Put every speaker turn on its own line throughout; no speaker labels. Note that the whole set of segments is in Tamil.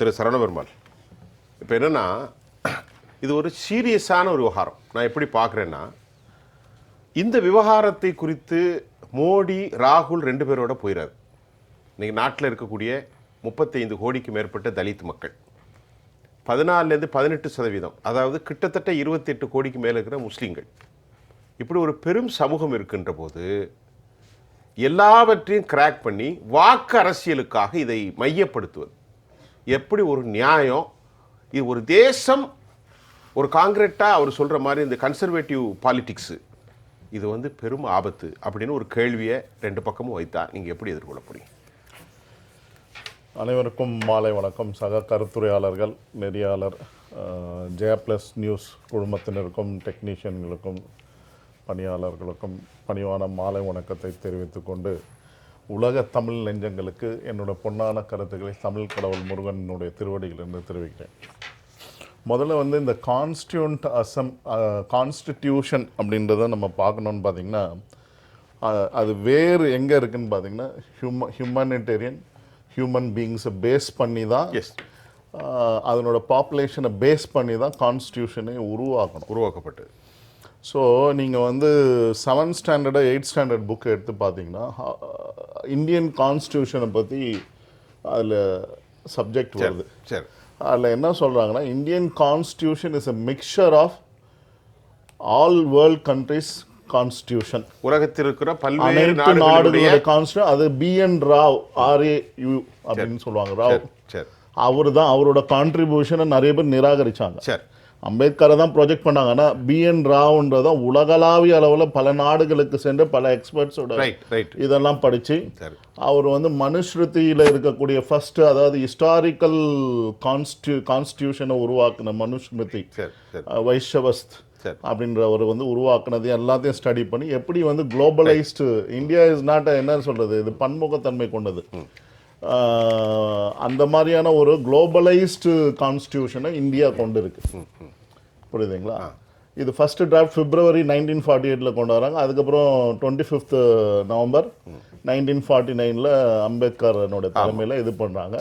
திரு சரவணபெருமாள். இப்போ என்னென்னா இது ஒரு சீரியஸான ஒரு விவகாரம். நான் எப்படி பார்க்குறேன்னா இந்த விவகாரத்தை குறித்து மோடி ராகுல் ரெண்டு பேரோட போயிடாது இன்றைக்கி நாட்டில் இருக்கக்கூடிய முப்பத்தைந்து கோடிக்கு மேற்பட்ட தலித் மக்கள். பதினாலேருந்து பதினெட்டு சதவீதம் அதாவது கிட்டத்தட்ட இருபத்தெட்டு கோடிக்கு மேலே இருக்கிற முஸ்லீம்கள். இப்படி ஒரு பெரும் சமூகம் இருக்கின்ற போது எல்லாவற்றையும் கிராக் பண்ணி வாக்கு அரசியலுக்காக இதை மையப்படுத்துவது. எப்படி ஒரு நியாயம் இது ஒரு தேசம் ஒரு காங்கிரட்டாக அவர் சொல்கிற மாதிரி இந்த கன்சர்வேட்டிவ் பாலிட்டிக்ஸு இது வந்து பெரும் ஆபத்து அப்படின்னு ஒரு கேள்வியை ரெண்டு பக்கமும் வைத்தா நீங்கள் எப்படி எதிர்கொள்ள போறீங்க?
அனைவருக்கும் மாலை வணக்கம். சக கருத்துரையாளர்கள் நெறியாளர் ஜெயா ப்ளஸ் நியூஸ் குழுமத்தினருக்கும் டெக்னீஷியன்களுக்கும் பணியாளர்களுக்கும் பணிவான மாலை வணக்கத்தை தெரிவித்துக்கொண்டு உலக தமிழ் நெஞ்சங்களுக்கு என்னோட பொன்னான கருத்துக்களை தமிழ் கடவுள் முருகனுடைய திருவடிகளிலிருந்து தெரிவிக்கிறேன். முதல்ல வந்து இந்த கான்ஸ்டியூண்ட் அசம் கான்ஸ்டிடியூஷன் அப்படின்றத நம்ம பார்க்கணுன்னு பார்த்தீங்கன்னா அது வேறு எங்கே இருக்குன்னு பார்த்தீங்கன்னா ஹியூம ஹியூமனிடேரியன் ஹியூமன் பீயிங்ஸை பேஸ் பண்ணி தான்
எஸ்
அதனோட பாப்புலேஷனை பேஸ் பண்ணி தான் கான்ஸ்டியூஷனை உருவாக்கணும்.
உருவாக்கப்பட்டது
ஸோ நீங்கள் வந்து seventh standard eighth standard book எடுத்து பார்த்தீங்கன்னா இந்தியன் கான்ஸ்டியூஷனை பற்றி அதில் சப்ஜெக்ட் வருது.
சரி.
அதில் என்ன சொல்கிறாங்கன்னா Indian constitution is a mixture of all world countries constitution
உலகத்தில் இருக்கிற பல்வேறு நாடுகளுடைய
கான்ஸ்டியூஷன் அது பிஎன் ராவ் ஆர்ஏ யூ அப்படின்னு சொல்லுவாங்க ராவ் அவர் தான் அவரோட கான்ட்ரிபியூஷனை நிறைய பேர் நிராகரிச்சாங்க.
சரி.
அம்பேத்கரை தான் ப்ரொஜெக்ட் பண்ணாங்க ஆனால் பிஎன் ராவ்ன்றதான் உலகளாவிய அளவில் பல நாடுகளுக்கு சென்று பல எக்ஸ்பர்ட்ஸோட
ரைட் ரைட்
இதெல்லாம் படித்து அவர் வந்து மனுஸ்ருதியில் இருக்கக்கூடிய ஃபர்ஸ்ட் அதாவது ஹிஸ்டாரிக்கல் கான்ஸ்டியூ கான்ஸ்டியூஷனை உருவாக்குன வைஷ்யவஸ்த்
சரி.
அப்படின்றவர் வந்து உருவாக்குனது எல்லாத்தையும் ஸ்டடி பண்ணி எப்படி வந்து குளோபலைஸ்டு இந்தியா இஸ் நாட் என்ன சொல்றது இது பன்முகத்தன்மை கொண்டது. அந்த மாதிரியான ஒரு குளோபலைஸ்டு கான்ஸ்டியூஷனை இந்தியா கொண்டு இருக்கு புரியுதுங்களா? இது first draft February nineteen forty எயிட்டில் கொண்டு வராங்க அதுக்கப்புறம் twenty fifth November nineteen forty நைனில் அம்பேத்கரனோட தலைமையில் இது பண்ணுறாங்க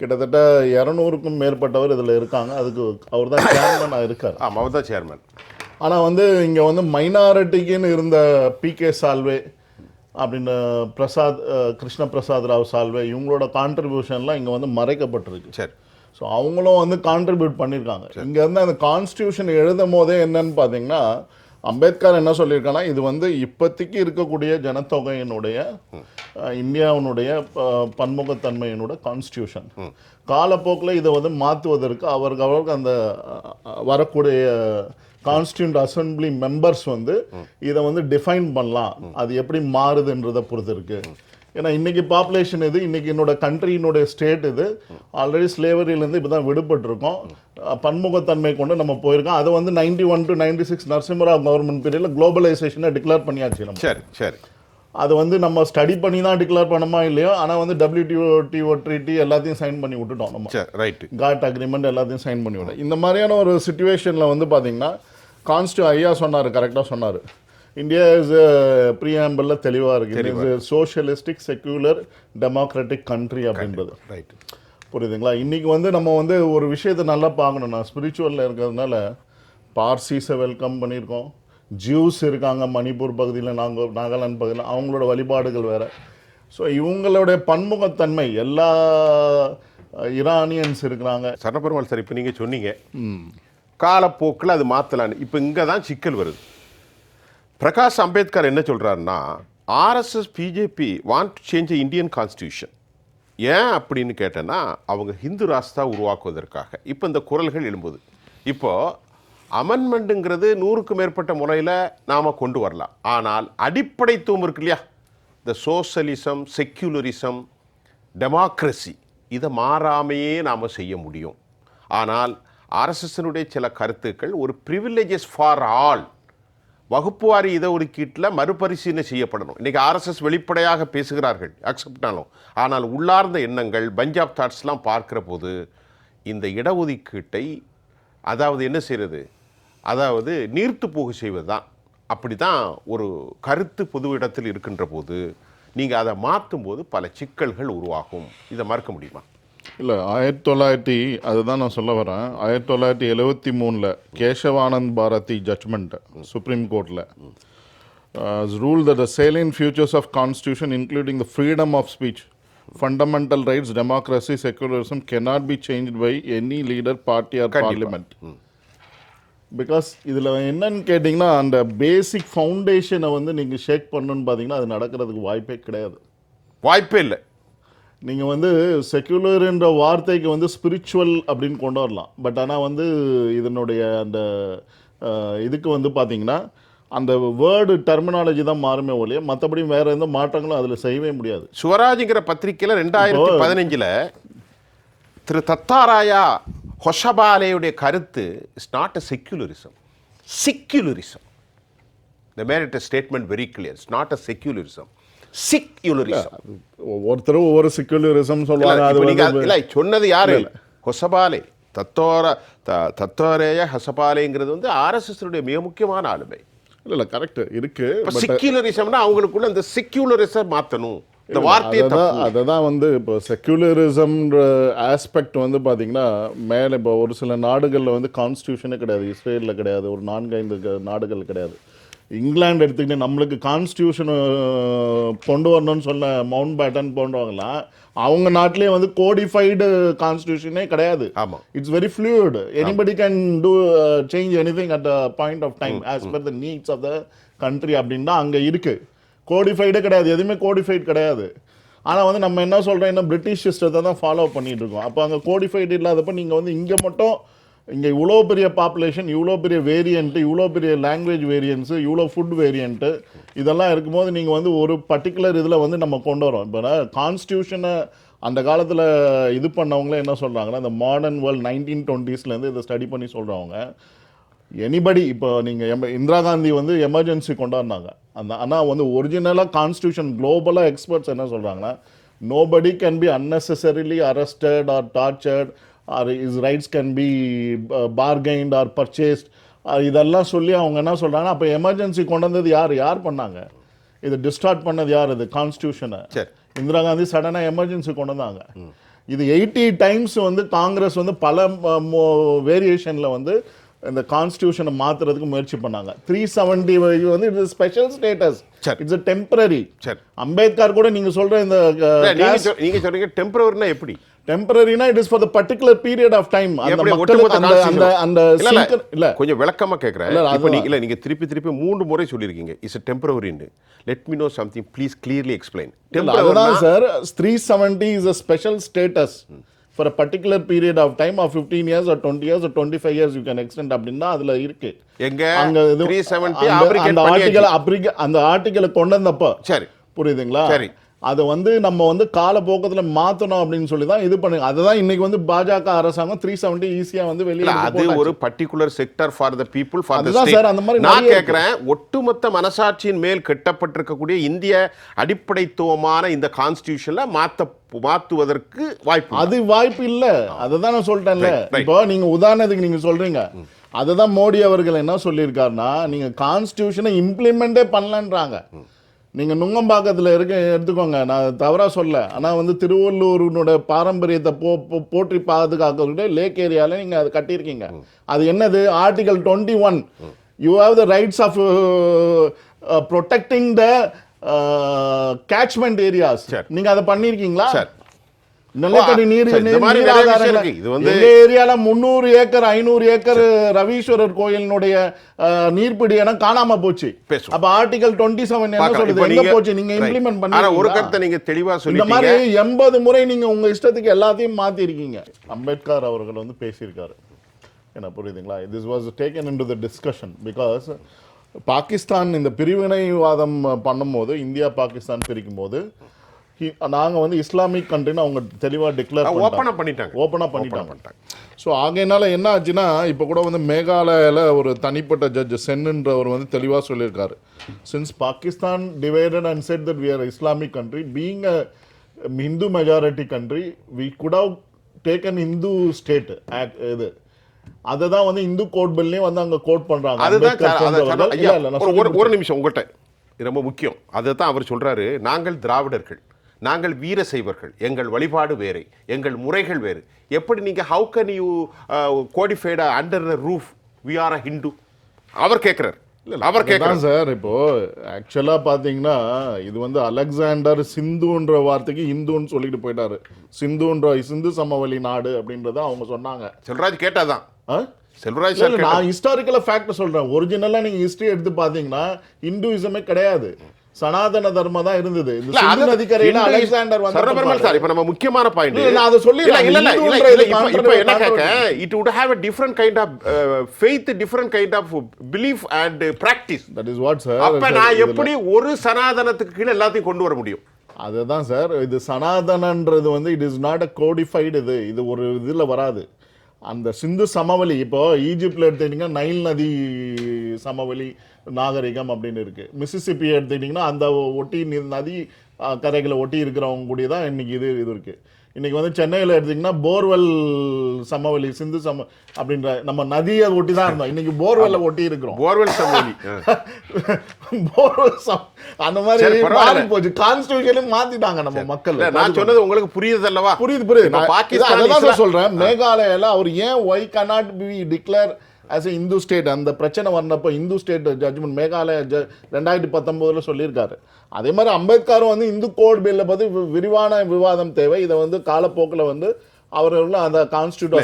கிட்டத்தட்ட இரநூறுக்கும் மேற்பட்டவர் இதில் இருக்காங்க. அதுக்கு அவர் தான் சேர்மனாக இருக்கார்.
ஆமாம் அவர் தான் சேர்மன்
ஆனால் வந்து இங்கே வந்து மைனாரிட்டிக்குன்னு இருந்த பி கே சால்வே அப்படின்னு பிரசாத் கிருஷ்ண பிரசாத் ராவ் சால்வே இவங்களோட கான்ட்ரிபியூஷன்லாம் இங்கே வந்து மறைக்கப்பட்டிருக்கு.
சரி.
ஸோ அவங்களும் வந்து கான்ட்ரிபியூட் பண்ணியிருக்காங்க இங்க இருந்து அந்த கான்ஸ்டியூஷன் எழுதும் போதே என்னன்னு பார்த்தீங்கன்னா அம்பேத்கர் என்ன சொல்லியிருக்காங்கன்னா இது வந்து இப்போதைக்கு இருக்கக்கூடிய ஜனத்தொகையினுடைய இந்தியாவினுடைய ப- பன்முகத்தன்மையினோட கான்ஸ்டியூஷன் காலப்போக்கில் இதை வந்து மாற்றுவதற்கு அவருக்கு அவருக்கு அந்த வரக்கூடிய கான்ஸ்டியூண்ட் அசம்பிளி மெம்பர்ஸ் வந்து இதை வந்து டிஃபைன் பண்ணலாம். அது எப்படி மாறுதுன்றதை பொறுத்து இருக்கு. ஏன்னா இன்னைக்கு பாப்புலேஷன் இது இன்னைக்கு என்னோட கண்ட்ரியினுடைய ஸ்டேட் இது ஆல்ரெடி ஸ்லேவரியிலேருந்து இப்போ தான் விடுபட்டிருக்கோம் பன்முகத்தன்மை கொண்டு நம்ம போயிருக்கோம். அது வந்து ninety one to ninety six Narasimha Rao government பீரியடில் குளோபலைசேஷனை டிக்ளேர் பண்ணியாச்சு நம்ம.
சரி சரி.
அது வந்து நம்ம ஸ்டடி பண்ணி தான் டிக்ளேர் பண்ணமா இல்லையோ ஆனால் வந்து டபிள்யூடிஓ டிஓ ட்ரீட்டி எல்லாத்தையும் சைன் பண்ணி விட்டுட்டோம் நம்ம.
சரி ரைட்டு
காட் அக்ரிமெண்ட் எல்லாத்தையும் சைன் பண்ணி விட இந்த மாதிரியான ஒரு சுச்சுவேஷனில் வந்து பார்த்தீங்கன்னா கான்ஸ்டியூ ஐயா சொன்னார் கரெக்டாக சொன்னார். இந்தியா இஸ் ப்ரீஆம்பிளில் தெளிவாக இருக்குது இது சோஷியலிஸ்டிக் செக்யூலர் டெமோக்ராட்டிக் கண்ட்ரி அப்படின்றது.
ரைட்டு
புரியுதுங்களா? இன்றைக்கி வந்து நம்ம வந்து ஒரு விஷயத்தை நல்லா பார்க்கணும். நான் ஸ்பிரிச்சுவலில் இருக்கிறதுனால பார்சிஸை வெல்கம் பண்ணியிருக்கோம். ஜூஸ் இருக்காங்க மணிப்பூர் பகுதியில் நாங்கள் நாகாலாந்து பகுதியில் அவங்களோட வழிபாடுகள் வேறு. ஸோ இவங்களுடைய பன்முகத்தன்மை எல்லா இரானியன்ஸ் இருக்கிறாங்க.
சரணபெருமாள் சார் இப்போ நீங்கள் சொன்னீங்க. காலப்போக்கில் அது மாற்றலான்னு இப்போ இங்கே தான் சிக்கல் வருது. பிரகாஷ் அம்பேத்கர் என்ன சொல்கிறாருன்னா RSS BJP want to change Indian constitution ஏன் அப்படின்னு கேட்டேன்னா அவங்க ஹிந்து ராஸ்தா உருவாக்குவதற்காக. இப்போ இந்த குரல்கள் எழும்புது. இப்போது அமெண்ட்மெண்ட்டுங்கிறது நூறுக்கு மேற்பட்ட முறையில் நாம் கொண்டு வரலாம். ஆனால் அடிப்படைத்துவம் இருக்கு இல்லையா? இந்த சோசலிசம் செக்யூலரிசம் டெமோக்ரஸி இதை மாறாமையே நாம் செய்ய முடியும். ஆனால் ஆர்எஸ்எஸ்னுடைய சில கருத்துக்கள் ஒரு ப்ரிவிலேஜஸ் ஃபார் ஆல் வகுப்புவாரி இத ஒதுக்கீட்டில் மறுபரிசீலனை செய்யப்படணும். இன்றைக்கி ஆர்எஸ்எஸ் வெளிப்படையாக பேசுகிறார்கள் அக்செப்டாலும் ஆனால் உள்ளார்ந்த எண்ணங்கள் பஞ்சாப் தாட்ஸ்லாம் பார்க்குற போது இந்த இடஒதுக்கீட்டை அதாவது என்ன செய்கிறது அதாவது நீர்த்து போக செய்வது தான் அப்படி தான் ஒரு கருத்து பொது இடத்தில் இருக்கின்ற போது நீங்கள் அதை மாற்றும் போது பல சிக்கல்கள் உருவாகும். இதை மறக்க முடியுமா?
இல்லை ஆயிரத்தி தொள்ளாயிரத்தி அதுதான் நான் சொல்ல வரேன். ஆயிரத்தி தொள்ளாயிரத்தி எழுவத்தி மூணில் கேசவானந்த் பாரதி ஜட்மெண்ட் சுப்ரீம் கோர்ட்டில் rule the futures of constitution including the freedom of speech fundamental rights democracy secularism cannot be changed by any leader party or
கண்டிப்பா.
parliament. பிகாஸ் இதில் என்னன்னு கேட்டிங்கன்னா அந்த பேசிக் ஃபவுண்டேஷனை வந்து நீங்கள் ஷேக் பண்ணணுன்னு பார்த்தீங்கன்னா அது நடக்கிறதுக்கு வாய்ப்பே கிடையாது.
வாய்ப்பே இல்லை.
நீங்கள் வந்து செக்யுலர்ன்ற வார்த்தைக்கு வந்து ஸ்பிரிச்சுவல் அப்படின்னு கொண்டு வரலாம். பட் ஆனால் வந்து இதனுடைய அந்த இதுக்கு வந்து பார்த்தீங்கன்னா அந்த வேர்டு டெர்மினாலஜி தான் மாறுமே ஒழிய மற்றபடி வேற எந்த மாற்றங்களும் அதில் செய்யவே முடியாது.
சுவராஜ்ங்கிற பத்திரிக்கையில் ரெண்டாயிரத்தி பதினஞ்சில் திரு தத்தாராயா ஹொஷபாலேயுடைய கருத்து is not a secularism secularism the merit statement very clear it's not a secularism secularism.
ஒவ்வொருத்தரும் ஒவ்வொரு செக்யுலரிசம் சொல்லுவாங்க அது
இல்ல சொன்னது யாரு? ஹொசபாலே. தத்தோர த- தத்தோரேய ஹசபாலேங்கிறது வந்து ஆர்எஸ்எஸ் மிக முக்கியமான ஆளுமை.
இல்லை இல்லை கரெக்ட் இருக்கு
செக்யூலரிசம்னா அவங்களுக்குள்ள இந்த செக்யூலரிசம் மாத்தணும். இந்த வார்த்தையை
அதை தான் வந்து இப்போ செக்யூலரிசம்ன்ற ஆஸ்பெக்ட் வந்து பார்த்தீங்கன்னா மேலே இப்போ ஒரு சில நாடுகளில் வந்து கான்ஸ்டியூஷனே கிடையாது இஸ்ரேலில் கிடையாது ஒரு நான்கு ஐந்து நாடுகள் கிடையாது. இங்கிலாந்து எடுத்துக்கிட்டு நம்மளுக்கு கான்ஸ்டியூஷன் கொண்டு வரணும்னு சொன்ன மவுண்ட் பேட்டன் போன்றவங்கலாம் அவங்க நாட்டிலேயே வந்து கோடிஃபைடு கான்ஸ்டியூஷனே கிடையாது.
ஆமா.
It's very fluid anybody can do change anything at a point of time as per the needs of the country அப்படின்னு அங்கே இருக்கு. கோடிஃபைடே கிடையாது. எதுவுமே கோடிஃபைட் கிடையாது. ஆனால் வந்து நம்ம என்ன சொல்கிறோம் இன்னும் பிரிட்டிஷ் சிஸ்டத்தை தான் ஃபாலோ பண்ணிட்டு இருக்கோம். அப்போ அங்கே கோடிஃபைடு இல்லாதப்ப நீங்கள் வந்து இங்கே மட்டும் இங்கே இவ்வளோ பெரிய பாப்புலேஷன் இவ்வளோ பெரிய வேரியண்ட்டு இவ்வளோ பெரிய லாங்குவேஜ் வேரியன்ஸு இவ்வளோ ஃபுட் வேரியண்ட்டு இதெல்லாம் இருக்கும்போது நீங்கள் வந்து ஒரு பர்டிகுலர் இதில் வந்து நம்ம கொண்டு வரோம். இப்போ கான்ஸ்டியூஷனை அந்த காலத்தில் இது பண்ணவங்களே என்ன சொல்கிறாங்கன்னா இந்த மாடர்ன் வேர்ல்ட் நைன்டீன் டுவெண்ட்டீஸ்லேருந்து இதை ஸ்டடி பண்ணி சொல்கிறவங்க எனிபடி இப்போ நீங்கள் எம இந்திரா காந்தி வந்து எமர்ஜென்சி கொண்டாடினாங்க அந்த ஆனால் வந்து ஒரிஜினலாக கான்ஸ்டியூஷன் குளோபலாக எக்ஸ்பர்ட்ஸ் என்ன சொல்கிறாங்கன்னா nobody can be unnecessarily arrested or tortured or is rights can be bargained or purchased இதெல்லாம் சொல்லி அவங்க என்ன சொல்கிறாங்கன்னா அப்போ எமர்ஜென்சி கொண்டு வந்தது யார்? யார் பண்ணாங்க? இது டிஸ்டார்ட் பண்ணது யார்? இது கான்ஸ்டியூஷனை. இந்திரா காந்தி சடனாக எமர்ஜென்சி கொண்டு வந்தாங்க இது எயிட்டி டைம்ஸ் வந்து காங்கிரஸ் வந்து பல வேரியேஷனில் வந்து இந்த கான்ஸ்டியூஷனை மாத்துறதுக்கு முயற்சி பண்ணாங்க. த்ரீ செவன்டி வந்து இது ஸ்பெஷல் ஸ்டேட்டஸ்
சரி.
இட்ஸ் டெம்பரரி
சரி.
அம்பேத்கர் கூட நீங்க சொல்ற இந்த
இல்ல, நீங்க சொ- நீங்க சொல்றீங்க டெம்பரவரினா எப்படி?
டெம்பரரினா it is for the particular period of time அந்த மக்களுக்கு அந்த அந்த? அந்த
இல்ல, கொஞ்சம் விளக்கமா கேக்குறேன். இப்போ. நீங்க இல்ல நீங்க திருப்பி திருப்பி மூன்று முறை சொல்லியிருக்கீங்க. Is டெம்பரவரின்னு let me know something please clearly explain
அதுதான் sir three seventy is a special status for a particular period of time of fifteen years or twenty years twenty five years you can extend அப்படின்னா அதுல இருக்கு.
எங்க?
அங்க இது
370
அந்த-
abrogate
அந்த ஆர்டிகலை கொண்டு வந்தப்போ
சரி.
புரியுதுங்களா?
சரி.
அதை வந்து நம்ம வந்து காலப்போக்கத்துல மாத்தணும் அப்படின்னு சொல்லி தான் இது பண்ணுங்க அதுதான் இன்னைக்கு வந்து பாஜக அரசாங்கம் த்ரீ செவன்டி ஈஸியா வந்து வெளியே
அது ஒரு particular sector for the people for the
அதுதான் சார், அந்த மாதிரி
நான். கேக்குறேன் ஒட்டுமொத்த மனசாட்சியின் மேல் கட்டப்பட்டிருக்கக்கூடிய இந்திய அடிப்படைத்துவமான இந்த கான்ஸ்டிடியூஷன்ல மாத்த மாத்துவதற்கு வாய்ப்பு?
அது வாய்ப்பு இல்ல. அதுதான் நான் சொல்லிட்டேன்ல. இப்போ நீங்க உதாரணத்துக்கு நீங்க சொல்றீங்க. அதுதான் மோடி அவர்கள் என்ன சொல்லியிருக்காருன்னா நீங்க கான்ஸ்டியூஷனை இம்ப்ளிமெண்டே பண்ணலன்றாங்க. நீங்க நுங்கம்பாக்கத்துல இருக்க எடுத்துக்கோங்க. நான் தவறா சொல்ல. ஆனா வந்து திருவள்ளூரினோட பாரம்பரியத்தை போ போற்றி பாதுகாக்கிறதுக்கு லேக் ஏரியால நீங்க அது கட்டியிருக்கீங்க. அது என்னது? Article twenty one you have the rights of protecting the catchment areas
சரி.
நீங்க அதை பண்ணியிருக்கீங்களா?
சரி.
நிலத்தடி நீர்
இந்த. இது வந்து-
எங்க ஏரியால முந்நூறு ஏக்கர் ஐநூறு ஏக்கர் ரவீஸ்வரர் கோயிலினுடைய நீர்பிடி இடம் காணாம போச்சு. அப்ப ஆர்டிகல் டுவெண்ட்டி செவன் என்ன. சொல்லுது? எங்க போச்சு? நீங்க. இம்ப்ளிமெண்ட்
ஆனா ஒரு
பண்ணி
கருத்தை நீங்க தெளிவா
இந்த
சொல்லிட்டீங்க.
மாதிரி எண்பது முறை நீங்க உங்க இஷ்டத்துக்கு எல்லாத்தையும் மாத்தி இருக்கீங்க அம்பேத்கர் அவர்கள் வந்து பேசியிருக்காரு. என்ன புரியுதுங்களா? This was taken into the discussion because Pakistan இந்த பிரிவினைவாதம் பண்ணும்போது இந்தியா பாகிஸ்தான் பிரிக்கும் போது நாங்கள் வந்து இஸ்லாமிக் கண்ட்ரின்னு அவங்க தெளிவாக டிக்ளேர்
ஓப்பனா பண்ணிட்டாங்க.
ஓப்பனாக பண்ணிட்டாங்க. ஸோ ஆகையினால என்ன ஆச்சுன்னா இப்போ கூட வந்து மேகாலயால ஒரு தனிப்பட்ட ஜட்ஜ் சென்னுன்றவர் வந்து தெளிவாக சொல்லியிருக்காரு. Since Pakistan divided and said that are Islamic country being a Hindu majority country we could have taken Hindu state இது. அதை தான் வந்து இந்து கோட் பில்லையும் வந்து அங்க கோட் நான்
ஒரு- நிமிஷம் உங்கள்கிட்ட ரொம்ப முக்கியம். அதை தான் அவர் சொல்றாரு நாங்கள் திராவிடர்கள். நாங்கள் வீர செய்வர்கள் எங்கள் வழிபாடு வேறு எங்கள் முறைகள் வேறு. எப்படி நீங்க how can you codified under the roof we are a Hindu அவர் கேட்கிறார். அவர் கேட்கிறார்.
அதான் சார் இப்போ ஆக்சுவலா பாத்தீங்கன்னா இது வந்து அலெக்சாண்டர் சிந்துன்ற வார்த்தைக்கு இந்துன்னு சொல்லிட்டு போயிட்டாரு. சிந்துன்ற சிந்து சமவெளி நாடு அப்படின்றத அவங்க சொன்னாங்க.
செல்வராஜ் கேட்டாதான்? செல்வராஜ் சார்
நான் ஹிஸ்டாரிக்கல ஃபேக்ட் சொல்றேன். ஒரிஜினலா நீங்க ஹிஸ்டரி எடுத்து பாத்தீங்கன்னா இந்துயிசமே கிடையாது. சனாதன தர்மம் தான் இருந்தது. இந்த சிந்து நதிக்கரையில அலெக்சாண்டர்
சரவணபெருமாள் சார் இப்ப நம்ம முக்கியமான பாயிண்ட்
நான் அதை சொல்லிடுறேன்.
இல்ல இல்ல இல்ல இப்ப என்ன
contrary.
It have a different kind of uh, faith different kind of belief and practice.
That is what sir
அப்ப நான் எப்படி ஒரு சனாதனத்துக்கு கீழ எல்லாத்தையும் கொண்டு வர முடியும்?
அதுதான் சார் இது சனாதனன்றது வந்து it is not a codified இது. இது ஒரு இதில் வராது. அந்த சிந்து சமவெளி இப்போ ஈஜிப்ட்ல எடுத்துக்கிட்டிங்கன்னா நைல் நதி சமவெளி நாகரிகம் அப்படின்னு இருக்கு. மிசிசிப்பி எடுத்துக்கிட்டிங்கன்னா அந்த ஒட்டி நதி கரைகளை ஒட்டி இருக்கிறவங்க கூடிய தான் இன்னைக்கு இது இது இருக்கு. இன்னைக்கு வந்து சென்னையில் எடுத்தீங்கன்னா போர்வெல் சமவெளி சிந்து சம அப்படின்ற நம்ம நதியை ஒட்டி தான் இருந்தோம். இன்னைக்கு போர்வெல்லை ஒட்டி இருக்கிறோம்.
போர்வெல் சமூலி
போர்வெல் சம்- அந்த மாதிரி. மாறி போச்சு. கான்ஸ்டியூஷனே மாத்திட்டாங்க நம்ம மக்கள்.
நான் சொன்னது உங்களுக்கு புரியுது அல்லவா?
புரியுது புரியுது. நான் சார் சொல்றேன். மேகாலயால அவர் ஏன் why cannot be declare as a Hindu state அந்த பிரச்சனை வந்தப்போ இந்து ஸ்டேட் ஜட்ஜ்மெண்ட் மேகாலயா ஜ ரெண்டாயிரத்தி பத்தொம்போதுல சொல்லியிருக்காரு. அதே மாதிரி அம்பேத்கரும் வந்து இந்து கோட் பில்லை வி- விரிவான விவாதம் தேவை. இதை வந்து காலப்போக்கில் வந்து அவர்கள் அந்த கான்ஸ்டியூட்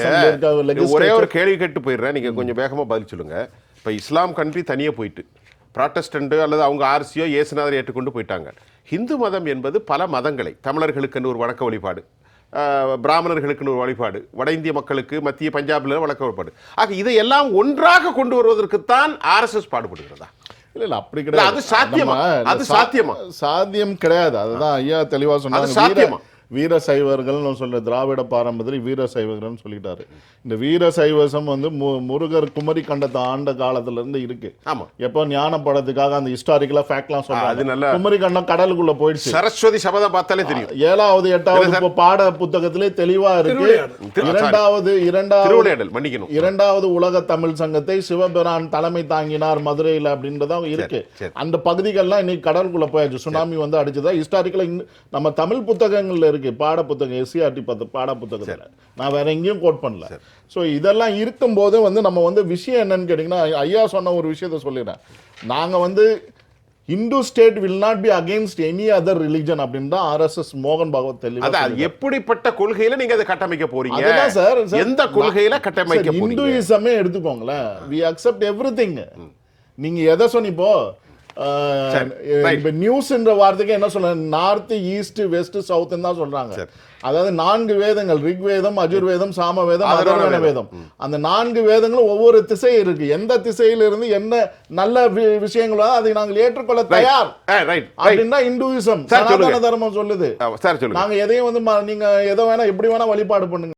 ஒரே ஒரு கேள்வி கேட்டு போயிடுறேன். நீங்க கொஞ்சம் வேகமா பதில் சொல்லுங்க. இப்ப இஸ்லாம் கண்ட்ரி தனியே போயிட்டு ப்ராட்டஸ்டன்ட் அல்லது அவங்க ஆர்சியோ இயேசுநாதர் ஏற்றுக்கொண்டு போயிட்டாங்க. ஹிந்து மதம் என்பது பல மதங்களை தமிழர்களுக்குன்னு ஒரு வணக்க வழிபாடு. பிராமணர்களுக்குன்னு ஒரு வழிபாடு வட இந்திய மக்களுக்கு மத்திய பஞ்சாப்ல வழக்க வழிபாடு ஆக இதையெல்லாம் ஒன்றாக கொண்டு வருவதற்குத்தான் ஆர்எஸ்எஸ் பாடுபடுகிறதா
இல்ல இல்ல அப்படி கிடையாது
அது சாத்தியமா? அது சாத்தியமா?
சாத்தியம் கிடையாது அதுதான் ஐயா தெளிவா சொன்னாங்க
சாத்தியமா?
வீர- வீர சைவர்கள்னு சொல்ற திராவிட பாரம்பரியத்தில் வீர சைவர்கள்னு சொல்லிட்டாரு. இந்த வீர சைவசம் வந்து மு- முருகர் குமரி கண்டத்தை ஆண்ட காலத்துல இருந்து இருக்கு.
ஆமா.
எப்போ ஞான படத்துக்காக அந்த ஹிஸ்டாரிக்கலா ஃபேக்ட்லாம்
அது
சொல்றாங்க.
நல்ல-
குமரி கண்டம் கடலுக்குள்ள போயிடுச்சு.
சரஸ்வதி சபதம் பார்த்தாலே தெரியும்.
ஏழாவது எட்டாவது. இப்போ பாட புத்தகத்திலே தெளிவா இருக்கு. இரண்டாவது இரண்டாவது
மன்னிக்கணும்.
இரண்டாவது உலக தமிழ் சங்கத்தை சிவபிரான் தலைமை தாங்கினார் மதுரையில் அப்படின்றதான் இருக்கு. அந்த பகுதிகள்லாம் இன்னைக்கு கடலுக்குள்ள போயாச்சு. சுனாமி வந்து அடிச்சதா? ஹிஸ்டாரிக்கலா நம்ம தமிழ் புத்தகங்கள்ல இருக்கு பாட புத்தகம் எஸ்சிஆர்டி பத்து பாட புத்தகத்துல நான் வேற எங்கேயும் கோட் பண்ணல. ஸோ இதெல்லாம் இருக்கும்போது வந்து நம்ம வந்து விஷயம் என்னன்னு கேட்டிங்கன்னா ஐயா சொன்ன ஒரு விஷயத்த சொல்லிடுறேன். நாங்க வந்து Hindu state will not be against any other religion அப்படின்னு தான் ஆர்எஸ்எஸ் மோகன் பாகவத் தெளிவா
எப்படிப்பட்ட கொள்கையில நீங்க அதை கட்டமைக்க போறீங்க?
சார்
எந்த கொள்கையில கட்டமைக்க
இந்துயிசமே எடுத்துக்கோங்களேன். வி அக்செப்ட் எவ்ரிதிங் நீங்க எதை சொன்ன இப்போ. இப்போ நியூஸ்ன்ற வார்த்தைக்கு என்ன சொல்ற நார்த் ஈஸ்ட் வெஸ்ட் சவுத் தான் சொல்றாங்க. அதாவது நான்கு வேதங்கள் ரிக்வேதம் அஜுர்வேதம் சாமவேதம்
அதர்வண
வேதம் அந்த நான்கு வேதங்களும் ஒவ்வொரு திசை இருக்கு. எந்த திசையிலிருந்து என்ன நல்ல விஷயங்களோ அதை நாங்கள் ஏற்றுக்கொள்ள தயார்.
ரைட்
அப்படின்னா
சொல்லுங்க.
சனாதன தர்மம் சொல்லுது. நாங்க எதையும் வந்து நீங்க எதை வேணா எப்படி வேணா வழிபாடு பண்ணுங்க.